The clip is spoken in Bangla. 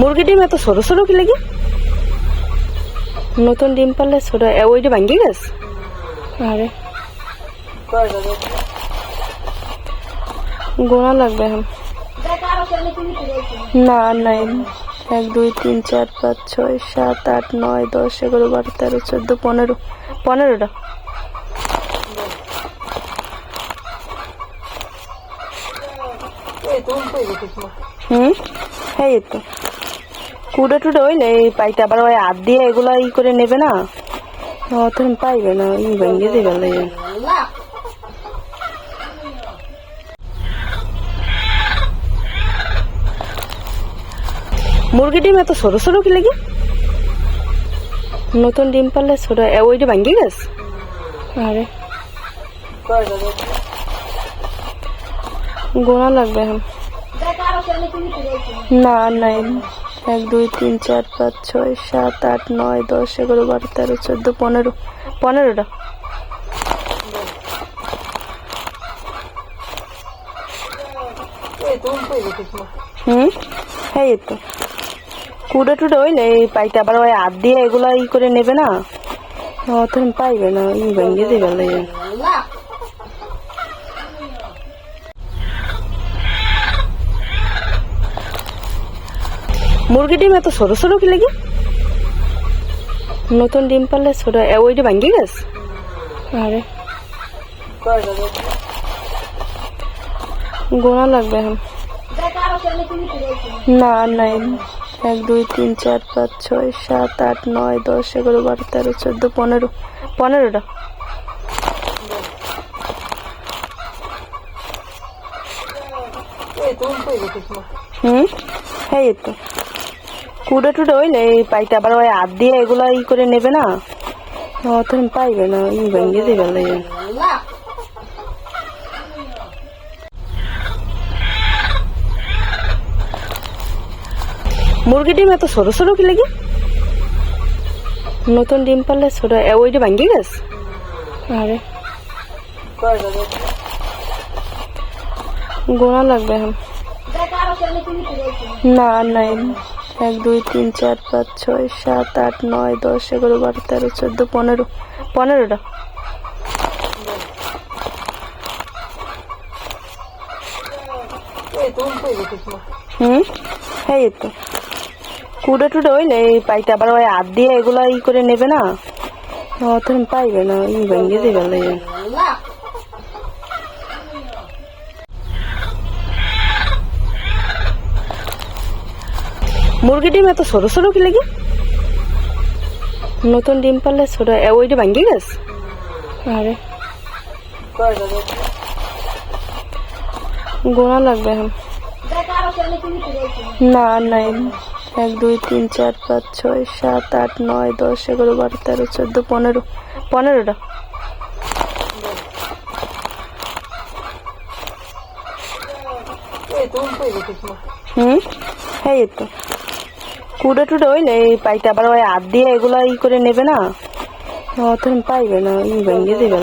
মুরগি ডিম এত ছোট ছোট কি লাগে? নতুন ডিম পারলে এ, ওইটা ভাঙ্গি গেছে? আরে। গোনা লাগবে এখন। না নাই। এক দুই তিন চার পাঁচ ছয় সাত আট নয় দশ এগারো বারো তেরো চোদ্দ পনেরো। পনেরোটা। হুম? হ্যাঁ এই তো। কুড়ে টুডে হইলে এই পাইটা আবার ওই হাত দিয়ে এগুলো ই করে নেবে না? অতদিন পাইবে না ই ভেঙে দিবে লাগে মুরগি ডিম এত ছোট ছোট কি লাগে? নতুন ডিম পারলে এ, ওইটা ভাঙ্গি গেছে? আরে। গোনা লাগবে এখন। না নাই। এক, দুই, তিন, চার, পাঁচ, ছয়, সাত, আট, নয়, দশ, এগারো, বারো, তেরো, চোদ্দ, পনেরো। পনেরোটা। হুম? হ্যাঁ তো। কুড়ে টুডে হইলে এই পাইটা আবার ওই হাত দিয়ে এগুলা ই করে নেবে না? অতদিন পাইবে না, ই ভেঙে দিবে মুরগি ডিম এত ছোট ছোট কি লাগে? নতুন ডিম পারলে এ, ওইটা ভাঙ্গি গেছে? আরে। গোনা লাগবে এখন। না নাই। এক দুই তিন চার পাঁচ ছয় সাত আট নয় দশ এগারো বারো তেরো চোদ্দ পনেরো। পনেরোটা। হুম? হ্যাঁ এই তো। কুড়ে টুডে হইলে এই পাইটা আবার ওই হাত দিয়ে এগুলো ই করে নেবে না? অতদিন পাইবে না ই ভেঙে দিবে মুরগি ডিম এত ছোট ছোট কি লাগে? নতুন ডিম পারলে এ, ওইটা ভাঙ্গি গেছে? আরে। গোনা লাগবে এখন। না নাই। এক, দুই, তিন, চার, পাঁচ, ছয়, সাত, আট, নয়, দশ, এগারো, বারো, তেরো, চোদ্দ, পনেরো। পনেরোটা। হুম? হ্যাঁ তো। কুড়ে টুডে হইলে এই পাইটা আবার ওই হাত দিয়ে এগুলো ই করে নেবে না? অতদিন পাইবে না, ই ভেঙে দিবে মুরগি ডিম এত সরু ছোট কি লাগে? নতুন ডিম পারলে এ, ওইটা ভাঙ্গি গেছে? আরে। গোনা লাগবে এখন। না নাই। এক দুই তিন চার পাঁচ ছয় সাত আট নয় দশ এগারো বারো তেরো চোদ্দ পনেরো। পনেরোটা। হুম? হ্যাঁ এই তো। কুড়ে টুডে হইলে এই পাইটা আবার ওই হাত দিয়ে এগুলো ই করে নেবে না? অত পাইবে না, ই ভেঙে দিবে